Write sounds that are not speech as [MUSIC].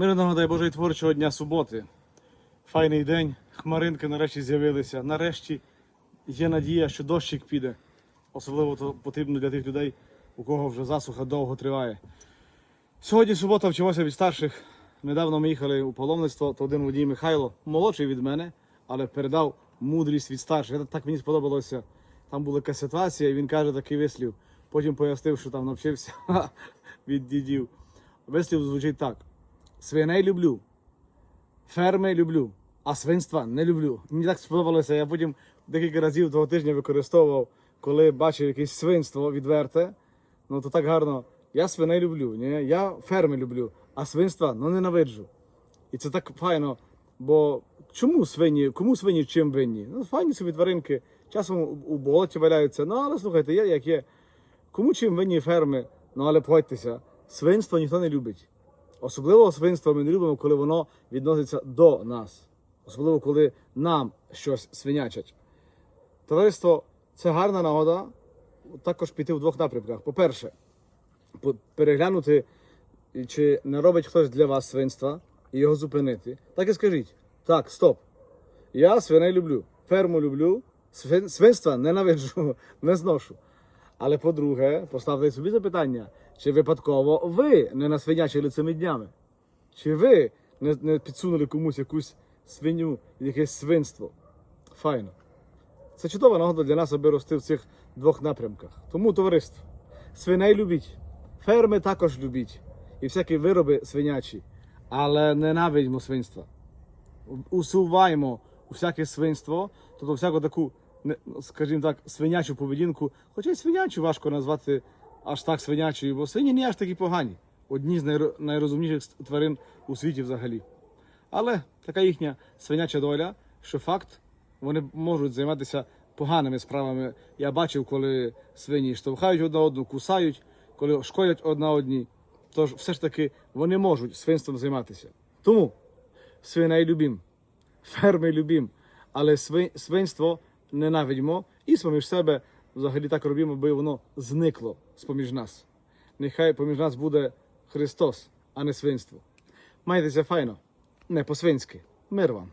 Мирного дай Боже творчого дня суботи. Файний день, хмаринки нарешті з'явилися. Нарешті є надія, що дощик піде. Особливо то потрібно для тих людей, у кого вже засуха довго триває. Сьогодні субота вчимося від старших. Недавно ми їхали у паломництво, то один водій Михайло, молодший від мене, але передав мудрість від старших. Так мені сподобалося. Там була якась ситуація, і він каже такий вислів. Потім пояснив, що там навчився [LAUGHS] від дідів. Вислів звучить так: свиней люблю, ферми люблю, а свинства не люблю. Мені так сподобалося. Я потім декілька разів того тижня використовував, коли бачив якесь свинство відверте. Ну то так гарно. Я свиней люблю, ні? я ферми люблю, а свинства ну ненавиджу. І це так файно. Бо чому свині, кому свині чим винні? Ну, файні собі тваринки, часом у- болоті валяються. Ну, але слухайте, є як є. Кому чим винні ферми? Ну але погодьтеся, свинство ніхто не любить. Особливо свинство ми не любимо, коли воно відноситься до нас. Особливо, коли нам щось свинячать. Товариство, це гарна нагода також піти в двох напрямках. По-перше, переглянути, чи не робить хтось для вас свинства і його зупинити. Так і скажіть: так, стоп. Я свиней люблю, ферму люблю, свин- свинства ненавиджу, [LAUGHS] не зношу. Але по-друге, поставте собі запитання, чи випадково ви не насвинячили цими днями? Чи ви не, не підсунули комусь якусь свиню, якесь свинство? Файно. Це чудова нагода для нас, аби рости в цих двох напрямках. Тому, товариство, свиней любіть, ферми також любіть, і всякі вироби свинячі, але ненавидьмо свинства. Усуваємо всяке свинство, тобто всяку таку, скажімо так, свинячу поведінку. Хоча й свинячу важко назвати аж так свинячою, бо свині не аж такі погані. Одні з найрозумніших тварин у світі взагалі. Але така їхня свиняча доля, що факт, вони можуть займатися поганими справами. Я бачив, коли свині штовхають одна одну, кусають, коли шкодять одна одній. Тож все ж таки вони можуть свинством займатися. Тому свиней любім, ферми любім, але свинство ненавидьмо і поміж себе взагалі так робимо, аби воно зникло з-поміж нас. Нехай поміж нас буде Христос, а не свинство. Майтеся файно, не по-свинськи. Мир вам.